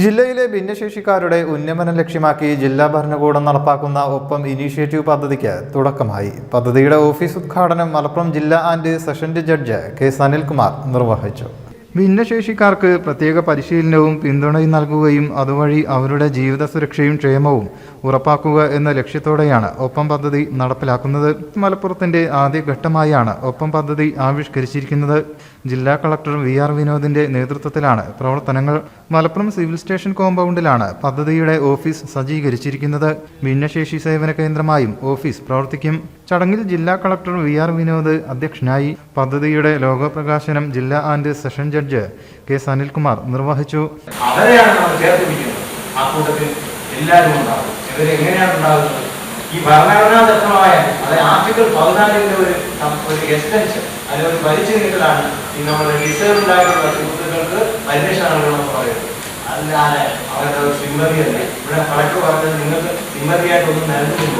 ജില്ലയിലെ ഭിന്നശേഷിക്കാരുടെ ഉന്നമനം ലക്ഷ്യമാക്കി ജില്ലാ ഭരണകൂടം നടപ്പാക്കുന്ന ഒപ്പം ഇനീഷ്യേറ്റീവ് പദ്ധതിക്ക് തുടക്കമായി. പദ്ധതിയുടെ ഓഫീസ് ഉദ്ഘാടനം മലപ്പുറം ജില്ലാ and sessions judge K Sanilkumar നിർവഹിച്ചു. ഭിന്നശേഷിക്കാർക്ക് പ്രത്യേക പരിശീലനവും പിന്തുണയും നൽകുകയും അതുവഴി അവരുടെ ജീവിത സുരക്ഷയും ക്ഷേമവും ഉറപ്പാക്കുക എന്ന ലക്ഷ്യത്തോടെയാണ് ഒപ്പം പദ്ധതി നടപ്പിലാക്കുന്നത്. മലപ്പുറത്തിന്റെ ആദ്യഘട്ടമായാണ് ഒപ്പം പദ്ധതി ആവിഷ്കരിച്ചിരിക്കുന്നത്. ജില്ലാ കളക്ടർ വി ആർ വിനോദിന്റെ നേതൃത്വത്തിലാണ് പ്രവർത്തനങ്ങൾ. മലപ്പുറം സിവിൽ സ്റ്റേഷൻ കോമ്പൗണ്ടിലാണ് പദ്ധതിയുടെ ഓഫീസ് സജ്ജീകരിച്ചിരിക്കുന്നത്. ഭിന്നശേഷി സേവന കേന്ദ്രമായും ഓഫീസ് പ്രവർത്തിക്കും. ചടങ്ങിൽ ജില്ലാ കളക്ടർ വി ആർ വിനോദ് അധ്യക്ഷനായി പദ്ധതിയുടെ ലോഗോപ്രകാശനം ജില്ലാ and session judge K Sanilkumar നിർവഹിച്ചു. അവരെയാണ് നമ്മൾ ആ എല്ലാവരും ഉണ്ടാവും ഈ ആർട്ടിക്കിൾ ഒരു ഒരു ഒരു ഈ പറയുന്നത്. അവരുടെ സിമ്പതി അല്ല. ഇവിടെ കളക്ടർ പറഞ്ഞത് നിങ്ങൾക്ക് സിമ്മതിയായിട്ടൊന്നും നൽകുന്നില്ല.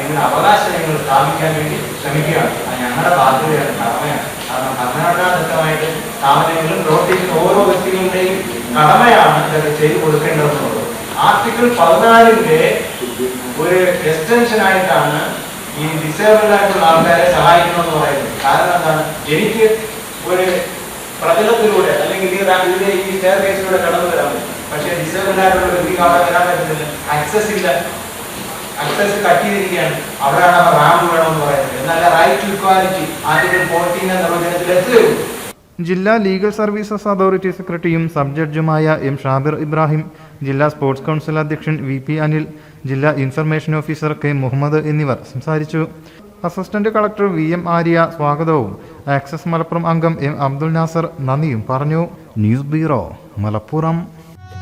നിങ്ങളുടെ അവകാശം നിങ്ങൾ സ്ഥാപിക്കാൻ വേണ്ടി ശ്രമിക്കുകയാണ്. അത് ഞങ്ങളുടെ ബാധ്യതയാണ് കടമയാണ്. കാരണം ഭരണഘടനാദത്തമായിട്ട് സ്ഥാപനങ്ങളും പ്രവർത്തിക്കുന്ന ഓരോ വ്യക്തികളുടെയും കടമയാണ് ഇതൊക്കെ ചെയ്തു കൊടുക്കേണ്ടതെന്നുള്ളത്. ആർട്ടിക്കിൾ പതിനാലിന്റെ ഒരു എക്സ്റ്റൻഷൻ ആയിട്ടാണ് ഈ ഡിസേബിൾഡ് ആയിട്ടുള്ള ആൾക്കാരെ സഹായിക്കണമെന്ന് പറയുന്നത്. കാരണം എന്താണ്? എനിക്ക് ഒരു പ്രതലത്തിലൂടെ അല്ലെങ്കിൽ ഇതിലെ ഈ സ്റ്റെയർ കേസിലൂടെ കടന്നു വരാൻ പറ്റും. പക്ഷേ ഡിസേബിൾഡ് ആയിട്ടുള്ള വ്യക്തിക്ക് അവിടെ വരാൻ പറ്റുന്നില്ല. ആക്സസ് ഇല്ല. ആക്സസ് കട്ട് ചെയ്തിരിക്കുകയാണ്. അവിടെയാണ് റാമ്പ് വേണമെന്ന് പറയുന്നത്. എന്നാൽ right to equality article fourteen എന്ന നിർവചനത്തിൽ എത്തുകയുള്ളൂ ജില്ലാ ലീഗൽ സർവീസസ് അതോറിറ്റി സെക്രട്ടറിയും സബ് ജഡ്ജുമായ എം ഷാബിർ ഇബ്രാഹിം ജില്ലാ സ്പോർട്സ് കൗൺസിൽ അധ്യക്ഷൻ വി പി അനിൽ ജില്ലാ ഇൻഫർമേഷൻ ഓഫീസർ കെ മുഹമ്മദ് എന്നിവർ സംസാരിച്ചു. Assistant collector V M Arya സ്വാഗതവും. ആക്സസ് മലപ്പുറം അംഗം എം അബ്ദുൽ നാസർ നന്ദിയും പറഞ്ഞു. News bureau Malappuram.